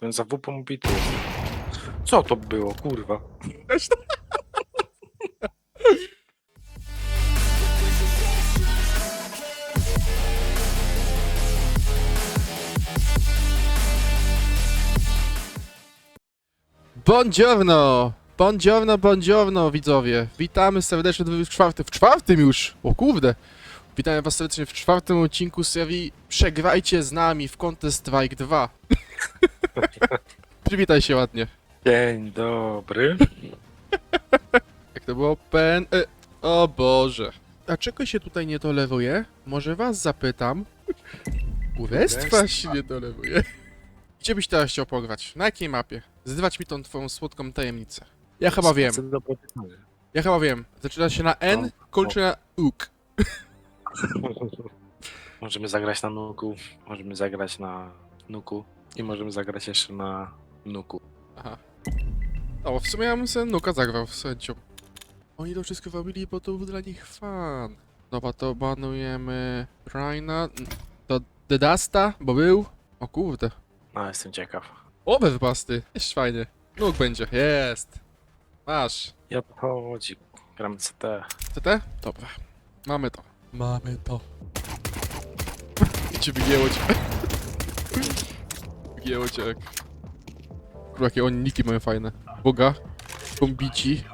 Ten za ubity jest. Co to było, kurwa? Buongiorno! Buongiorno, buongiorno, widzowie. Witamy serdecznie w czwartym, w czwartym już! O kurde! Witamy was serdecznie w czwartym odcinku serii Przegrajcie z nami w Counter Strike 2. Przywitaj się ładnie. Dzień dobry. Jak to było? Pen... E, o Boże. Dlaczego się tutaj nie dolewuje? Może was zapytam. Urestwa. się nie dolewuje. Gdzie byś teraz chciał pograć? Na jakiej mapie? Zdywać mi tą twoją słodką tajemnicę. Ja chyba wiem. Ja chyba wiem. Zaczyna się na N, No, kończy na UK. Możemy zagrać na nuku, możemy zagrać na nuku i możemy zagrać jeszcze na nuku. Aha. O, w sumie ja bym sobie Nuka zagrał z chęcią. Oni to wszystko robili, bo to był dla nich fan. Dobra, to banujemy Raina, to Dedasta, bo był. O kurde. No, jestem ciekaw. Owe wypasty. Jest fajnie. Nuk będzie. Jest. Masz. Ja to chodzi. Gram CT. CT? Dobra. Mamy to. Mamy to. I cię wygięło cię. Jak... Kurwa, jakie oni niki mają fajne. Boga. Kombici.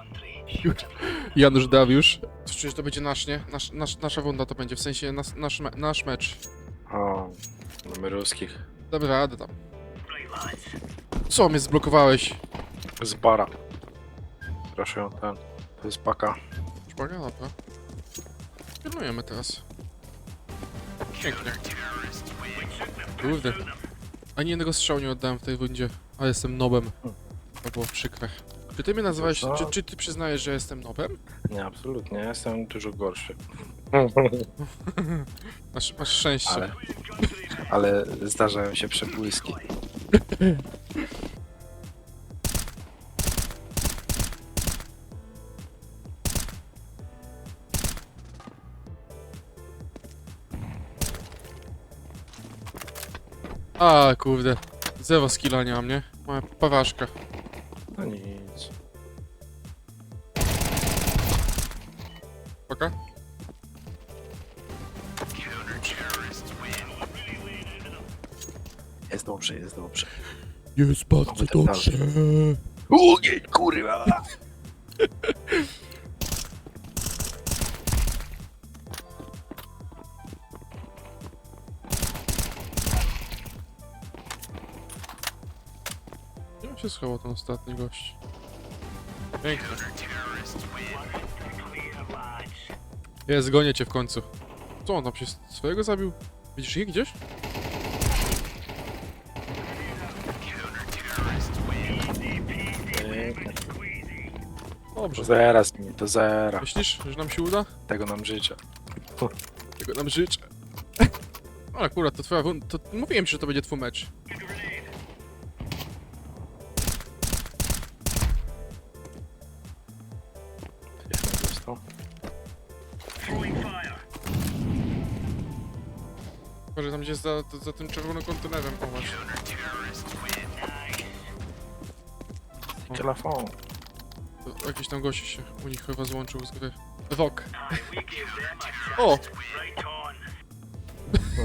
Janusz Dawiusz. Że to będzie nasz, nie? Nasz, nasz, nasza runda to będzie, w sensie nas, nasz, me, nasz mecz. O, mamy ruskich. Dobra, radę tam. Co mnie zblokowałeś? Z bara. Proszę, ten. To jest paka. Szpaga, dobra. Pilnujemy teraz. Pięknie. Kurde. Ani jednego strzału nie oddałem w tej rundzie. A jestem nobem. To było przykre. Czy ty mnie nazywałeś, Co? czy, czy ty przyznajesz, że jestem nobem? Nie, absolutnie. Ja jestem dużo gorszy. Masz, masz szczęście. Ale, ale zdarzają się przebłyski. A kurde. Zero skilla nie mam, nie? Moja poważka. No nic. Paka? Jest dobrze, jest dobrze. Jest bardzo Oby tak dobrze. Ogień, kurwa! Się schował ten ostatni gość? Pięknie. Jest, gonię cię w końcu. Co on tam się swojego zabił? Widzisz ich gdzieś? Do Dobrze. zera z nimi, do zera. Myślisz, że nam się uda? Tego nam życzę. Tego nam życzę. O, akurat to twoja to Mówiłem ci, że to będzie twój mecz. Jest za, za tym czerwonym kontenerem, właśnie. Telefon. To Jakiś tam gości się u nich chyba złączył z gry. Wok. O!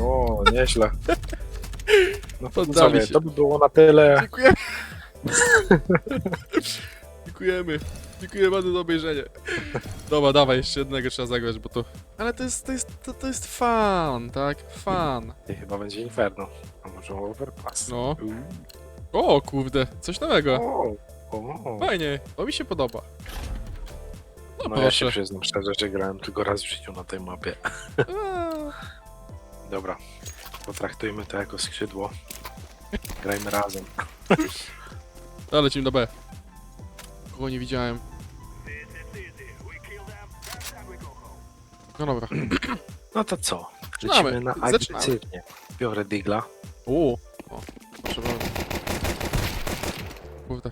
O, nieźle. No to Poddali się. to by było na tyle. Dziękujemy! Dziękujemy. Dziękuję bardzo za obejrzenie. Dobra, dawaj, jeszcze jednego trzeba zagrać, bo to... Ale to jest, to jest, to, to jest fan, tak? Fan. I chyba będzie Inferno. A może Overpass. No. O, kurde, coś nowego. O, o. Fajnie, to mi się podoba. No, No ja się proszę. przyznam szczerze, że grałem tylko raz w życiu na tej mapie. Eee, Dobra, potraktujmy to jako skrzydło. Grajmy razem. Ale lecimy do B. Kogo nie widziałem. No dobra. No to co? Zaczynamy. Lecimy na Zaczynamy. agresywnie. Biorę digla. O, o, proszę bardzo. Kurde.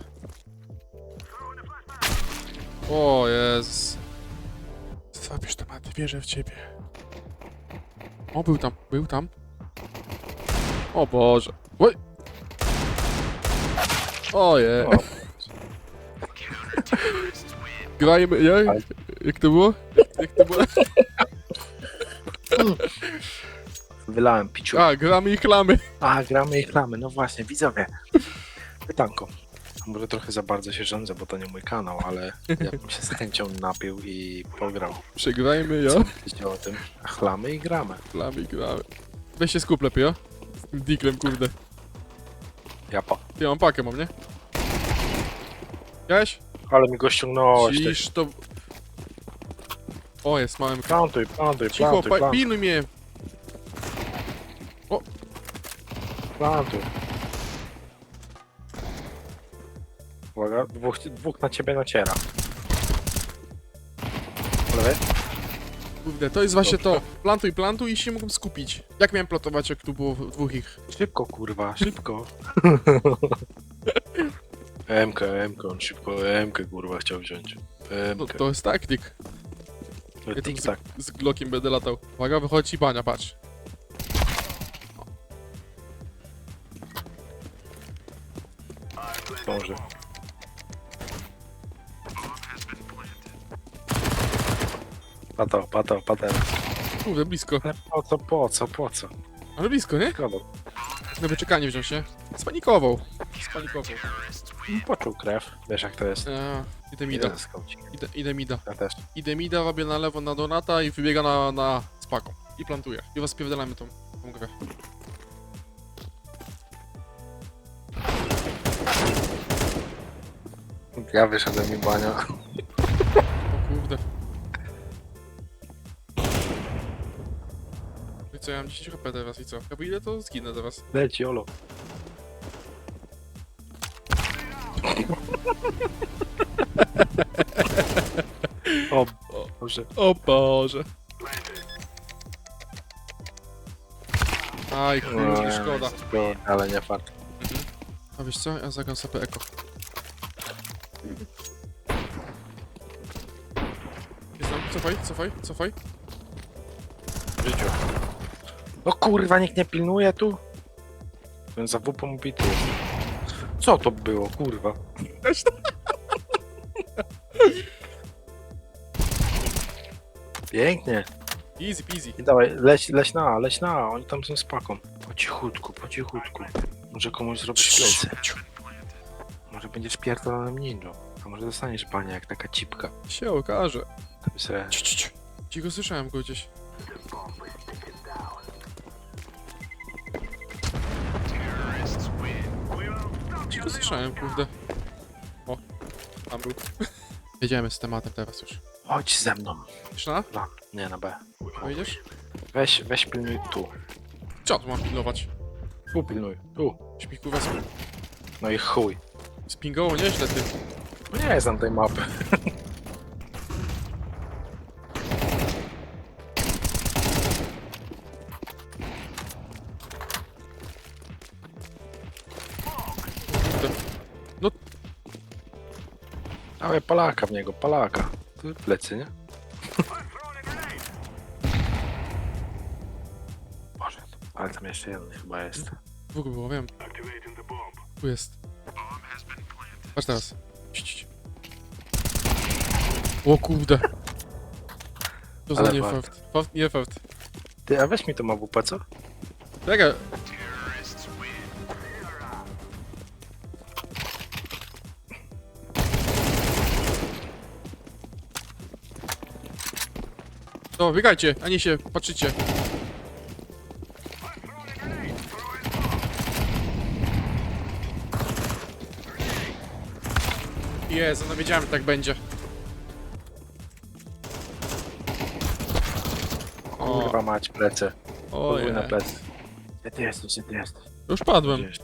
O Jezus. Zapisz tematy, wierzę w ciebie. O, był tam, był tam. O Boże. Oj! Oje. O. Grajmy, jak? Jak to było? Jak to było? Wylałem piciu. A, gramy i klamy. A, gramy i klamy. No właśnie, widzowie. Pytanko. Może trochę za bardzo się rządzę, bo to nie mój kanał, ale ja bym się z chęcią napił i pograł. Przegrajmy, Co jo? myślicie o tym? Chlamy i gramy. Klamy i gramy. Weź się skup lepiej, jo? Z tym diklem, kurde. Ja po. Ja mam pakę, mam, nie? Widziałeś? Ale mi go ściągnąłeś. Cisz to... O, jest małym... Plantuj, plantuj, Cicho, plantuj, pa- plantuj, pilnuj mnie! plantuj. Uwaga, dwóch, dwóch na ciebie naciera. Lewy? Kurde, to jest właśnie to. Plantuj, plantuj i się mógł skupić. Jak miałem platować, jak tu było dwóch ich? Szybko, kurwa, szybko. MK, MK, on szybko MK, kurwa, chciał wziąć. No, MK, to jest taktyk. No, Ja tu tik-tak. z, z Glockiem będę latał. Uwaga, wychodzi bania, patrz. Może. Pato, pato, patera. Kurde, blisko. Ale po co, po co, po co? Ale blisko, nie? Szkoda. Na wyczekanie wziąć, nie? Spanikował. Spanikował. Poczuł krew, wiesz jak to jest. Eee, idę mida. Jeden skaucik. Idę, idę mida. Ja też. Idę mida, robię na lewo na Donata i wybiega na, na spaką. I plantuję. I was spiewdelamy tą, tą grę. Ja wyszedłem mi bania. O kurde. I co, ja mam 10 HP teraz i co? Jak wyjdę, to zginę teraz. Leci, olo. o. Boże. O Boże. Aj, kurde, szkoda. Ale nie fart. A wiesz co? Ja zagram sobie eko. Jestem, cofaj, cofaj, cofaj. W życiu. No kurwa, nikt nie pilnuje tu? Ten za wupą bity jest. Co to było, kurwa? Pięknie. Easy peasy. I dawaj, leć, leć na, leć na, oni tam są z paką. Po cichutku, po cichutku. Może komuś zrobisz plecy. Może będziesz pierdolonym ninją. A może dostaniesz bania jak taka cipka. Się okaże. By sobie... Ci, ci, ci. Cicho słyszałem go gdzieś. Cicho słyszałem, kurde. O, tam był. Jedziemy z tematem teraz już. Chodź ze mną. Już na? Na, nie na B. Wyjdziesz? Weź, weź pilnuj tu. Co tu mam pilnować? Tu pilnuj, tu. Śpi kurwa sp- No i chuj. spingoło nieźle ty. No nie znam tej mapy. Dawaj palaka w niego, palaka. Tu plecy, nie? Boże, ale tam jeszcze jeden chyba jest. Dwóch było, wiem. Tu jest. Patrz teraz. Ci. O kurde. To za Ale nie fart. fart. Fart, nie fart. Ty, a weź mi to mawupę, co? Czekaj. To, biegajcie, a nie się patrzycie. Jezu, no wiedziałem, że tak będzie. O, Kurwa mać, plecy. o Podwójne je. plecy. Gdzie ty jesteś, gdzie ty jesteś? Już padłem. Jest?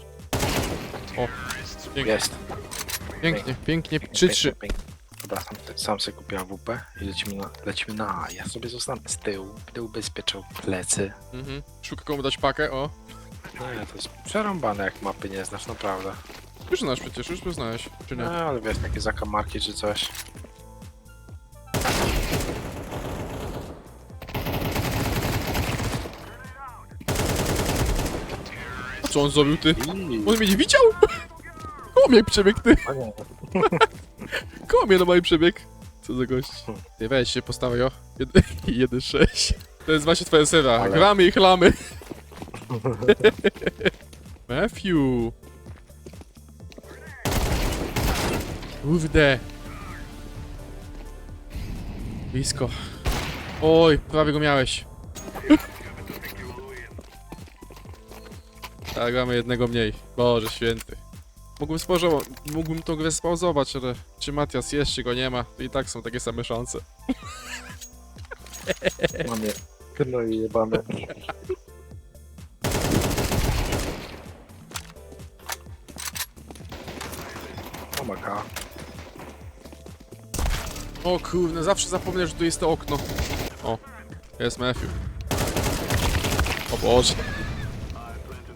Pięknie, Jest. pięknie, pięknie. Pięknie, 3-3. pięknie, pięknie. Dobra, sam, sam sobie kupiłem WP i lecimy na, lecimy na A. Ja sobie zostanę z tyłu, będę ubezpieczał plecy. Mhm. Szuka komu dać pakę, o. Nie, to jest przerąbane jak mapy nie znasz, naprawdę. Już znasz przecież, już poznałeś, czy No, nie? ale wiesz, takie zakamarki czy coś. A co on zrobił, ty? I... On mnie nie widział? Komie przebieg, ty! Nie. Komie na mój przebieg. Co za gość. Ty weź się postawaj, o. 1-6. To jest właśnie twoja seria. Ale- Gramy i chlamy. Matthew. Kurde. Blisko. Oj, prawie go miałeś. Tak, mamy jednego mniej. Boże święty. Mógłbym, spożo- mógłbym tą grę spauzować, ale czy Matias jest, czy go nie ma, to i tak są takie same szanse. Mamy. No i jebane. Omaka. O kurde, zawsze zapominam, że tu jest to okno. O, jest Matthew. O Boże.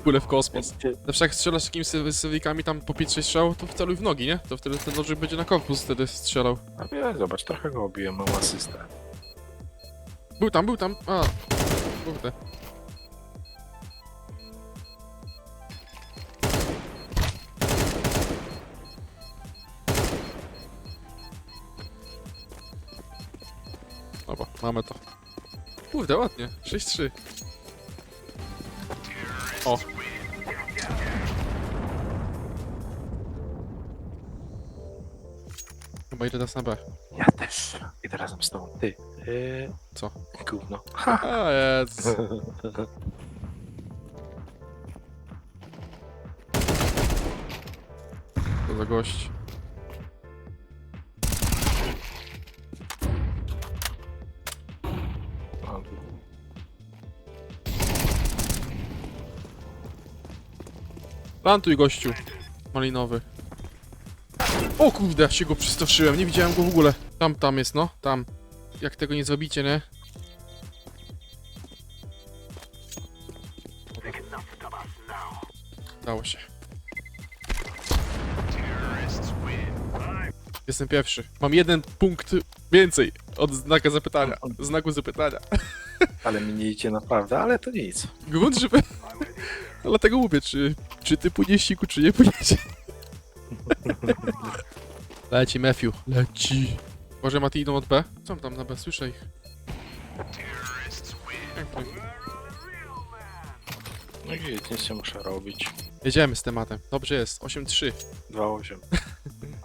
Kule w kosmos. Zawsze jak strzelasz takimi sywikami tam po 5-6 strzał, to wceluj w nogi, nie? To wtedy ten nożyk będzie na korpus wtedy strzelał. A wie, zobacz, trochę go obiłem, mam asystę. Był tam, był tam. A, kurde. Dobra, mamy to. Kurde, ładnie. 6-3. O. Chyba idę teraz na B. Ja też. Idę razem z tobą. Ty. Yy, Co? gówno. A, jest. Co za gość. Plantuj gościu. Malinowy. O kurde, się go przestraszyłem, nie widziałem go w ogóle. Tam, tam jest, no, tam. Jak tego nie zrobicie, nie? Dało się. Jestem pierwszy. Mam jeden punkt więcej od znaka zapytania. Znaku zapytania. Ale mi nie idzie naprawdę, ale to nic. Grunt, żeby... Dlatego mówię, czy, czy ty płyniesz siku, czy nie płyniesz. Leci Matthew. Leci. Może Mati idą od B? Co tam na B? Słyszę ich. No i nic nie muszę robić. Jedziemy z tematem. Dobrze jest. 8-3. 2-8.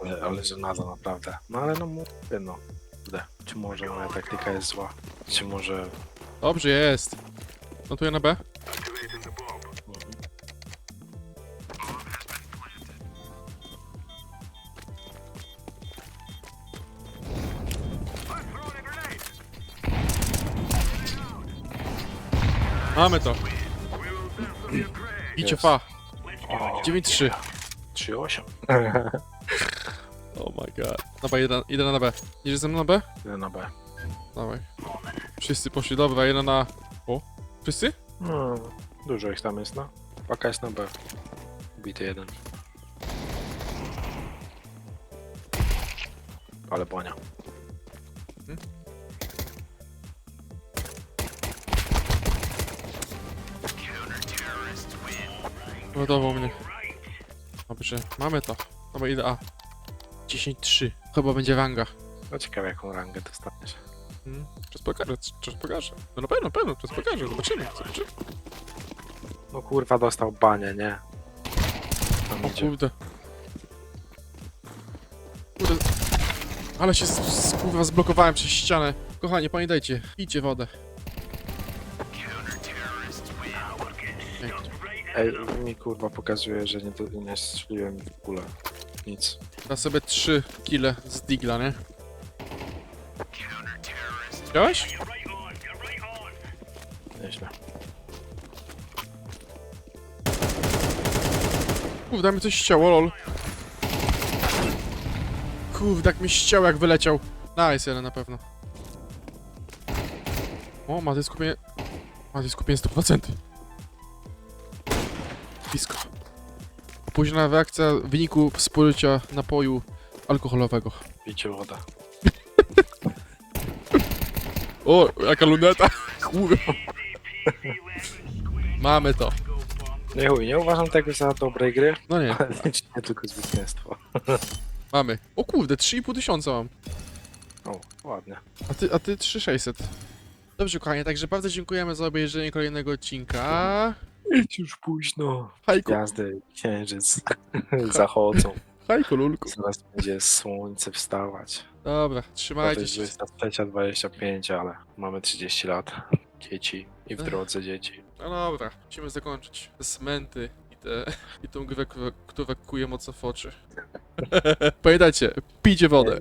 Ale, ale żenada naprawdę. No ale no mówię no. Kurde. Czy może moja taktyka jest zła? Czy może... Dobrze jest. Notuję na B. Mamy to. Idzie fa. O, 9-3. 3-8. Oh my god. Dobra, idę, idę na B. Idziesz ze mną na B? Idę na B. Dawaj. Wszyscy poszli, dobra, jeden na... O? Wszyscy? No, dużo ich tam jest, no. Paka jest na B. Bity jeden. Ale błania. Ładował mnie. Dobrze, mamy to. Dobra, idę A. 10-3. Chyba będzie ranga. No ciekawe jaką rangę dostaniesz. Hmm. Czas pokażę, czas pokażę. No na pewno, na pewno, czas pokażę, zobaczymy, zobaczymy. No kurwa dostał banie, nie? Tam O idzie. kurde. Kurde. Ale się kurwa zblokowałem przez ścianę. Kochanie, pamiętajcie, idźcie wodę. Ej, mi kurwa pokazuje, że nie, do- nie strzeliłem w ogóle. Nic. Teraz sobie 3 kile z digla, nie? Widziałeś? Nieźle. Kurde, mi coś ścięło, lol. Kurde, jak mi ściął, jak wyleciał. Nice, ale na pewno. O, ma skupienie... Ma skupienie 100%. Późna reakcja w wyniku spożycia napoju alkoholowego. Pijcie wodę. O, jaka luneta. Kurwa. Mamy to. Nie chuj, nie uważam tego za dobrej gry, No nie, nie tylko zwycięstwo. mamy. O kurde, 3,5 tysiąca mam. O, ładnie. A ty, a ty 3600. Dobrze, kochanie, także bardzo dziękujemy za obejrzenie kolejnego odcinka. Idź już późno. Hajku, Gwiazdy, księżyc zachodzą. hajku, lulku. Zaraz będzie słońce wstawać. Dobra, To trzymajcie jest się. 23.25, ale mamy 30 lat. Dzieci i w Ech. drodze dzieci. No dobra, musimy zakończyć te smenty i, te, i tą grę, która- która kuje mocno w oczy. Pamiętajcie, pijcie wodę.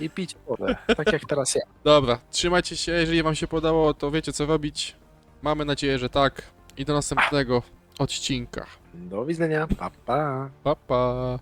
I pić wodę, tak jak teraz ja. Dobra, trzymajcie się, jeżeli wam się podobało, to wiecie co robić. Mamy nadzieję, że tak. I do następnego odcinka. Do widzenia, pa pa. Pa, pa.